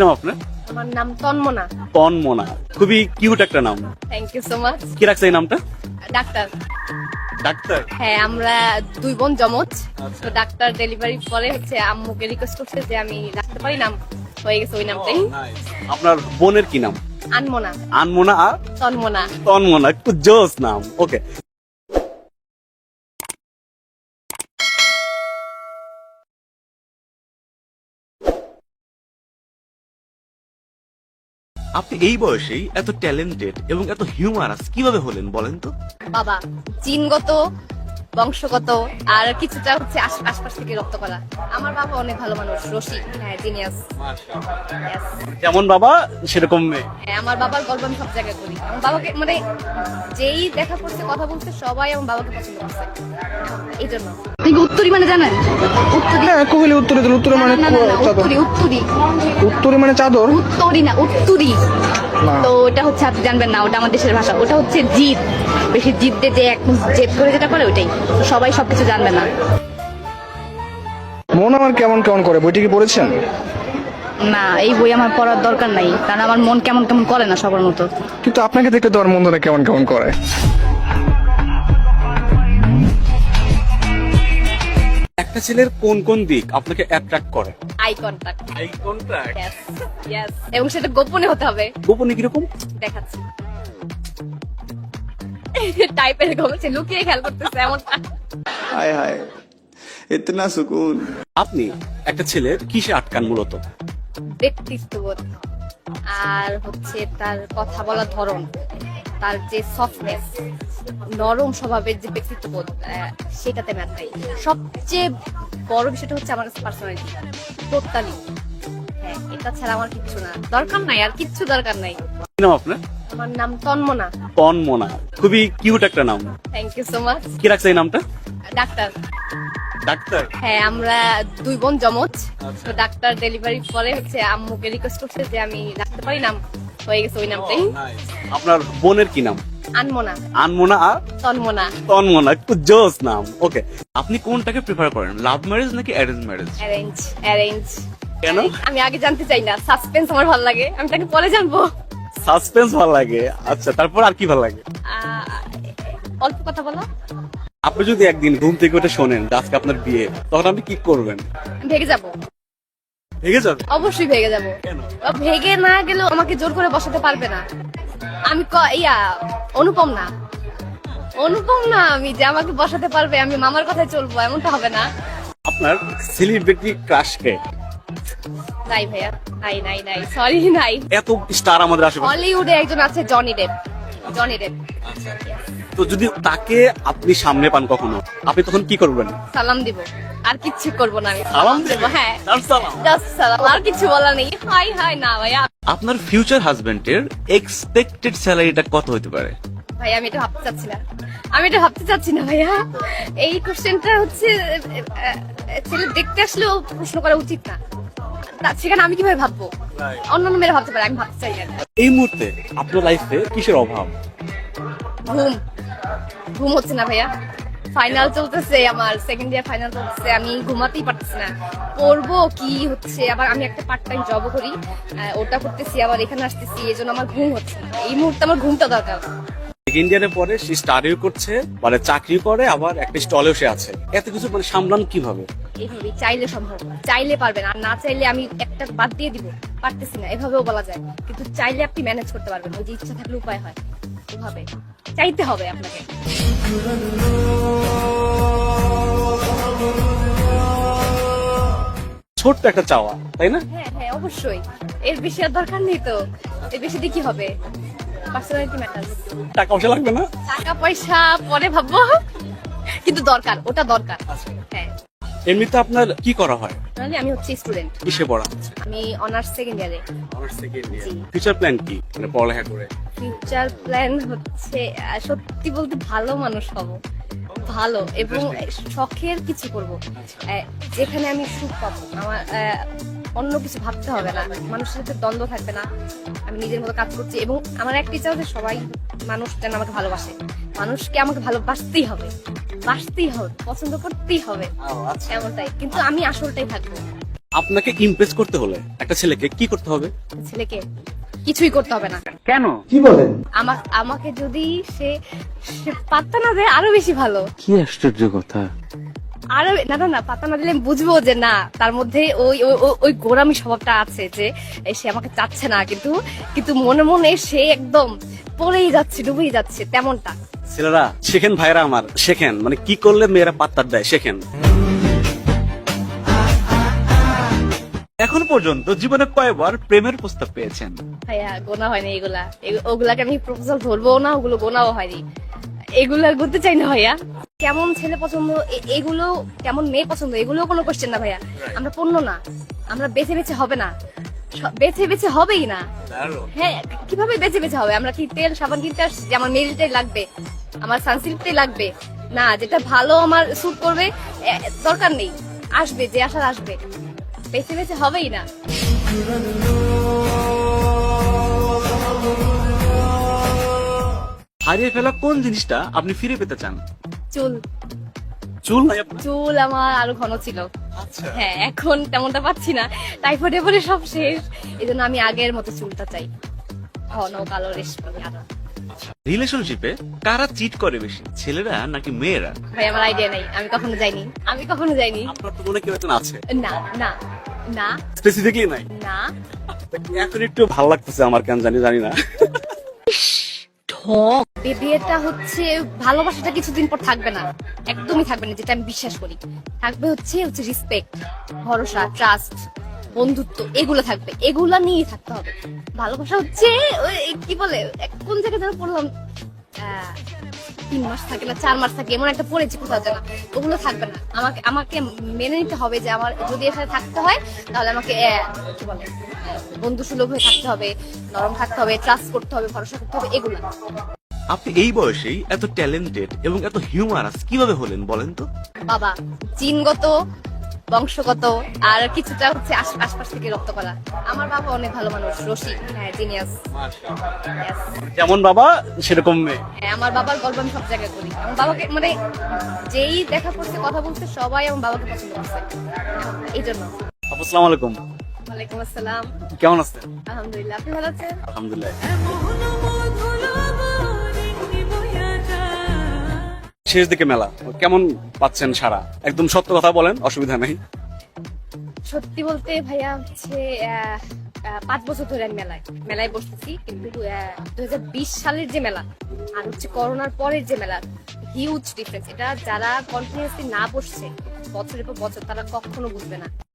নাম আপনার? আমার নাম তন্মনা। তন্মনা। খুবই কিউট একটা নাম। থ্যাংক ইউ সো মাচ কি রাখছে এই নামটা? ডাক্তার। ডাক্তার? হ্যাঁ আমরা দুই বোন জমজ আচ্ছা। তো ডাক্তার ডেলিভারি পরে হচ্ছে আম্মুকে রিকোয়েস্ট করছে যে আমি রাখতে পারি নাম। হয়ে গেছে ওই নামটাই। আপনার বোনের কি নাম? আনমোনা। আনমোনা আর? তন্মনা। তন্মনা একটু জোস নাম। ওকে আপনি এই বয়সেই এত ট্যালেন্টেড এবং এত হিউমারাস কীভাবে হলেন বলেন তো? বাবা জিনগত বংশগত আর কিছুটা হচ্ছে আশ- আশপাশ থেকে রক্ত করা। আমার বাবা অনেক ভালো মানুষ রসিক হ্যাঁ জিনিয়াস। যেমন বাবা সেরকম মেয়ে। হ্যাঁ আমার বাবার গল্প আমি সব জায়গায় করি। আমার বাবাকে মানে যেই দেখা করছে কথা বলছে সবাই আমার বাবাকে পছন্দ করছে। এই জন্য। তুই কি উত্তরি মানে জানেন? উত্তরি। হ্যাঁ কোহলি উত্তরে দিল উত্তরে মানে না, উত্তরি উত্তরি। মানে চাদর? উত্তরি না উত্তরি। তো ওটা হচ্ছে আপনি জানবেন না ওটা আমার দেশের ভাষা। ওটা হচ্ছে জিদ। বেশি জিদ দিয়ে যে এক জেদ করে যেটা করে ওইটাই। তো সবাই সবকিছু জানবে না। মন আমার কেমন কেমন করে? বইটি কি পড়েছেন? না এই বই আমার পড়ার দরকার নাই কারণ আমার মন কেমন কেমন করে না সবার মতো। কিন্তু আপনাকে দেখলে তো আর মন ধরে কেমন কেমন করে? একটা ছেলের কোন কোন দিক আপনাকে অ্যাট্রাক্ট করে? আই কন্টাক্ট আই কন্ট্যাক্ট এবং সেটা গোপনে হতে হবে। গোপনে কীরকম? দেখাচ্ছি। টাইপের এরকম লুকিয়ে খেয়াল করতেছে এমন হায় হায় ইতনা সুকুন। আপনি একটা ছেলের কিসে আটকান মূলত? ব্যক্তিত্ববোধ আর হচ্ছে তার কথা বলার ধরন তার যে সফটনেস নরম স্বভাবের যে ব্যক্তিত্ববোধ সেটাতে নাই। সবচেয়ে বড় বিষয়টা হচ্ছে আমার কাছে পার্সোনালিটি হ্যাঁ এটা ছাড়া আমার কিচ্ছু না। দরকার নাই আর কিচ্ছু দরকার নাই। আপনার? আমার নাম তন্মনা। তন্মনা। খুবই কিউট একটা নাম। থ্যাংক ইউ সো মাচ কি রাখছে এই নামটা? ডাক্তার। ডাক্তার? হ্যাঁ আমরা দুই বোন জমজ আচ্ছা। তো ডাক্তার ডেলিভারি পরে হচ্ছে আম্মুকে রিকোয়েস্ট করছে যে আমি রাখতে পারি নাম হয়ে গেছে ওই নামটাই। আপনার বোনের কি নাম? আনমোনা। আনমোনা আর? তন্মনা। তন্মনা জোস নাম। ওকে আপনি কোনটাকে প্রিফার করেন? লাভ ম্যারেজ নাকি অ্যারেঞ্জ ম্যারেজ অ্যারেঞ্জ অ্যারেঞ্জ কেন? আমি আগে জানতে চাই না। সাসপেন্স আমার ভালো লাগে। আমি তাকে পরে জানব। সাসপেন্স ভালো লাগে। আচ্ছা তারপর আর কি ভালো লাগে? অল্প কথা বলো। আপনি যদি একদিন ঘুম থেকে উঠে শোনেন আজকে আপনার বিয়ে তখন আপনি কি করবেন? ভেগে যাব। ভেগে যাবে অবশ্যই ভেগে যাব। কেন? ভেগে না গেলেও আমাকে জোর করে বসাতে পারবে না। আমি ক- ইয়া অনুপম না। অনুপম না আমি যে আমাকে বসাতে পারবে আমি মামার কথায় চলবো এমনটা হবে না। আপনার সেলিব্রিটি ক্রাশকে নাই ভাইয়া। নাই নাই নাই। সরি নাই। এত স্টার আমাদের আশেপাশে। হলিউডে একজন আছে জনি ডেপ জনি ডেপ তো যদি তাকে আপনি সামনে পান কখনো আপনি তখন কি করবেন? সালাম দিব। আর কিচ্ছু করব না আমি। সালাম দেব হ্যাঁ। সালাম। জাস্ট সালাম। আর কিছু বলার নেই। হাই হাই না ভাইয়া। আপনার ফিউচার হাজবেন্ডের এক্সপেক্টেড স্যালারিটা কত হতে পারে? ভাই আমি এটা ভাবতে চাচ্ছি না। আমি এটা ভাবতে চাচ্ছি না ভাইয়া। এই কোশ্চেনটা হচ্ছে ছেলে দেখতে আসলেও প্রশ্ন করা উচিত না। তা- সেখানে আমি কীভাবে ভাববো? অন্যান্য মেয়েরা ভাবতে পারে আমি ভাবতে চাই না। এই মুহূর্তে আপনার লাইফে কিসের অভাব? ঘুম। ঘুম হচ্ছে না ভাইয়া। ফাইনাল চলতেছে আমার সেকেন্ড ইয়ার ফাইনাল চলতেছে আমি ঘুমাতেই পারতেছি না। পড়ব কি হচ্ছে? আবার আমি একটা পার্ট টাইম জবও করি ওটা করতেছি আবার এখানে আসতেছি এই জন্য আমার ঘুম হচ্ছে না। এই মুহূর্তে আমার ঘুমটা দরকার। সেকেন্ড ইয়ারে পরে সে স্টাডিও করছে মানে চাকরি করে আবার একটা স্টলেও সে আছে। এত কিছু মানে সামলান কীভাবে? এইভাবেই চাইলে সম্ভব চাইলে পারবেন আর না চাইলে আমি একটা বাদ দিয়ে দিব। পারতেছি না এভাবেও বলা যায়। কিন্তু চাইলে আপনি ম্যানেজ করতে পারবেন ওই যে ইচ্ছা থাকলে উপায় হয়। এভাবে। চাইতে হবে আপনাকে। ছোট্ট একটা চাওয়া তাই না? হ্যাঁ হ্যাঁ অবশ্যই। এর বেশি আর দরকার নেই তো। এর বেশি দিয়ে কি হবে? পার্সোনালিটি ম্যাটার্স টাকা পয়সা লাগবে না? টাকা পয়সা পরে ভাববো। কিন্তু দরকার ওটা দরকার। হ্যাঁ এমনিতে আপনার কি করা হয়? নাহলে আমি হচ্ছে স্টুডেন্ট কিসে পড়া আমি অনার্স সেকেন্ড ইয়ারে আমার সেকেন্ড জি। ফিউচার প্ল্যান কি? মানে পড়ালেখা করে। ফিউচার প্ল্যান হচ্ছে আহ, সত্যি বলতে ভালো মানুষ হব। ভালো এবং শখের কিছু করব। আহ, যেখানে আমি সুখ পাবো। আমার আহ, অন্য কিছু ভাবতে হবে না। মানুষের সাথে দ্বন্দ্ব থাকবে না। আমি নিজের মতো কাজ করছি এবং আমার একটা ইচ্ছা হচ্ছে সবাই মানুষ যেন আমাকে ভালোবাসে। মানুষকে আমাকে ভালোবাসতেই হবে। বাসতেই হবে পছন্দ করতেই হবে। এমনটাই কিন্তু আমি আসলটাই থাকব আপনাকে ইমপ্রেস করতে হলে একটা ছেলেকে কি করতে হবে? ছেলেকে কিছুই করতে হবে না। কেন? কি আমার আমাকে যদি সে সে পাত্তা না দেয় আরও বেশি ভালো। কি আশ্চর্য কথা। আরও না না না পাত্তা না দিলে বুঝব যে না তার মধ্যে ওই ওই- গোরামি স্বভাবটা আছে যে সে আমাকে চাচ্ছে না কিন্তু কিন্তু মনে মনে সে একদম পড়েই যাচ্ছে ডুবেই যাচ্ছে তেমনটা। ছেলেরা শেখেন ভাইরা আমার শেখেন মানে কি করলে মেয়েরা পাত্তার দেয় শেখেন। এখন পর্যন্ত জীবনে কয়বার প্রেমের প্রস্তাব পেয়েছেন? ভাইয়া গোনা হয়নি এগুলা। ওগুলাকে আমি প্রপোজাল ধরবো না ওগুলো গোনাও হয়নি। এগুলা করতে চাই না ভাইয়া। কেমন ছেলে পছন্দ এগুলো কেমন মেয়ে পছন্দ এগুলো কোনো কোশ্চেন না ভাইয়া। আমরা পণ্য না। আমরা বেছে বেছে হবে না। বেছে বেছে হবেই না। হ্যাঁ কীভাবে বেছে বেছে হবে? আমরা কি তেল সাবান কিনতে আসছি? আমার মেরিলটাই লাগবে আমার সানসিল্কটাই লাগবে। না যেটা ভালো আমার স্যুট করবে দরকার নেই। আসবে যে আসার আসবে। বেছে বেছে হবেই না। হারিয়ে ফেলা কোন জিনিসটা আপনি ফিরে পেতে চান? চুল। চুল? নাই আপনার? চুল আমার আরও ঘন ছিল। হ্যাঁ এখন তেমনটা পাচ্ছি না। টাইফয়েডে পরে সব শেষ। এই জন্য আমি আগের মতো চুলটা চাই। ঘন কালো রেশমি আরও। রিলেশনশিপে কারা চিট করে বেশি? ছেলেরা নাকি মেয়েরা? ভাই আমার আইডিয়া নাই। আমি কখনো যাইনি। আমি কখনো যাইনি। আপনার তো মনে কেউ একজন আছে। না না না। স্পেসিফিকলি নাই। না। এখন একটু ভালো লাগতেছে আমার কেন জানি জানি না। বি- বিয়েটা হচ্ছে, ভালোবাসাটা কিছুদিন পর থাকবে না। একদমই থাকবে না, যেটা আমি বিশ্বাস করি। থাকবে হচ্ছে হচ্ছে রিসপেক্ট ভরসা ট্রাস্ট বন্ধুত্ব, এগুলো থাকবে। এগুলা নিয়ে থাকতে হবে। ভালোবাসা হচ্ছে কি বলে কোন জায়গায় যেন পড়লাম। তিন মাস থাকে না চার মাস থাকে এমন একটা পড়েছি কোথাও যেন। ওগুলো থাকবে না। আমাকে আমাকে মেনে নিতে হবে যে আমার যদি সাথে থাকতে হয় তাহলে আমাকে কি বলে বন্ধু সুলভ হয়ে থাকতে হবে নরম থাকতে হবে ট্রাস্ট করতে হবে ভরসা করতে হবে এগুলো। আপনি এই বয়সেই এত ট্যালেন্টেড এবং এত হিউমারাস কীভাবে হলেন বলেন তো? বাবা জিনগত বংশগত আর কিছুটা হচ্ছে আশপাশ থেকে রক্ত করা আমার বাবা অনেক ভালো মানুষ রশি হ্যাঁ জিনিয়াস যেমন বাবা সেরকম মেয়ে। হ্যাঁ আমার বাবার গল্প আমি সব জায়গায় করি। আমার বাবাকে মানে যেই দেখা করছে কথা বলছে সবাই আমার বাবাকে পছন্দ করছে। এই জন্য। আসসালামু আলাইকুম। ওয়ালাইকুম আসসালাম। কেমন আছেন? আলহামদুলিল্লাহ আপনি ভালো আছেন? আলহামদুলিল্লাহ। শেষ দিকে মেলা। কেমন পাচ্ছেন সারা? একদম সত্য কথা বলেন, অসুবিধা নেই। সত্যি বলতে ভাইয়া হচ্ছে পাঁচ বছর ধরে আমি মেলায় মেলায় বসতেছি। কিন্তু দু হাজার বিশ সালের যে মেলা আর হচ্ছে করোনার পরের যে মেলা হিউজ ডিফারেন্স এটা যারা কন্টিনিউসলি না বসছে, বছরের পর বছর তারা কখনো বুঝবে না।